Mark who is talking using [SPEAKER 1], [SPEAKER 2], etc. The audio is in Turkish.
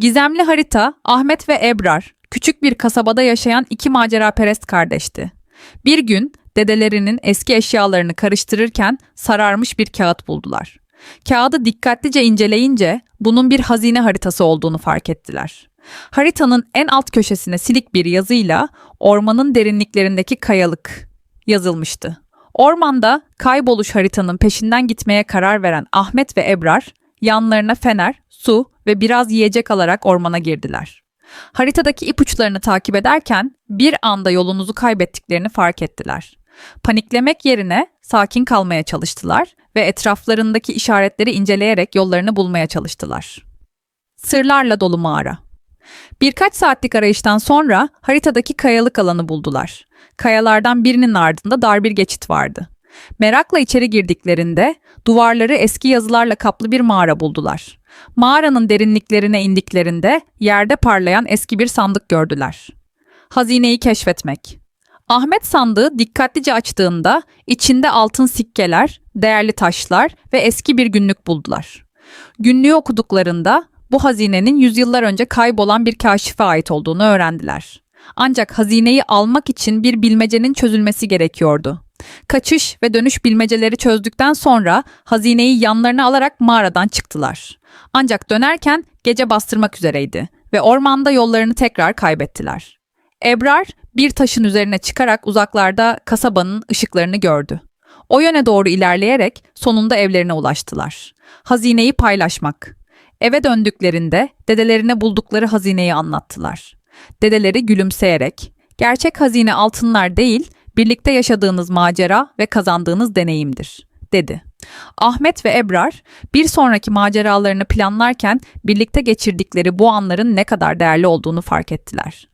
[SPEAKER 1] Gizemli harita Ahmet ve Ebrar küçük bir kasabada yaşayan iki maceraperest kardeşti. Bir gün dedelerinin eski eşyalarını karıştırırken sararmış bir kağıt buldular. Kağıdı dikkatlice inceleyince bunun bir hazine haritası olduğunu fark ettiler. Haritanın en alt köşesine silik bir yazıyla ormanın derinliklerindeki kayalık yazılmıştı. Ormanda kayboluş haritanın peşinden gitmeye karar veren Ahmet ve Ebrar yanlarına fener, su ve biraz yiyecek alarak ormana girdiler. Haritadaki ipuçlarını takip ederken bir anda yolunuzu kaybettiklerini fark ettiler. Paniklemek yerine sakin kalmaya çalıştılar ve etraflarındaki işaretleri inceleyerek yollarını bulmaya çalıştılar. Sırlarla dolu mağara. Birkaç saatlik arayıştan sonra haritadaki kayalık alanı buldular. Kayalardan birinin ardında dar bir geçit vardı. Merakla içeri girdiklerinde duvarları eski yazılarla kaplı bir mağara buldular. Mağaranın derinliklerine indiklerinde yerde parlayan eski bir sandık gördüler. Hazineyi keşfetmek. Ahmet sandığı dikkatlice açtığında içinde altın sikkeler, değerli taşlar ve eski bir günlük buldular. Günlüğü okuduklarında bu hazinenin yüzyıllar önce kaybolan bir kaşife ait olduğunu öğrendiler. Ancak hazineyi almak için bir bilmecenin çözülmesi gerekiyordu. Kaçış ve dönüş bilmeceleri çözdükten sonra hazineyi yanlarına alarak mağaradan çıktılar. Ancak dönerken gece bastırmak üzereydi ve ormanda yollarını tekrar kaybettiler. Ebrar bir taşın üzerine çıkarak uzaklarda kasabanın ışıklarını gördü. O yöne doğru ilerleyerek sonunda evlerine ulaştılar. Hazineyi paylaşmak. Eve döndüklerinde dedelerine buldukları hazineyi anlattılar. Dedeleri gülümseyerek, gerçek hazine altınlar değil, birlikte yaşadığınız macera ve kazandığınız deneyimdir, dedi. Ahmet ve Ebrar bir sonraki maceralarını planlarken birlikte geçirdikleri bu anların ne kadar değerli olduğunu fark ettiler.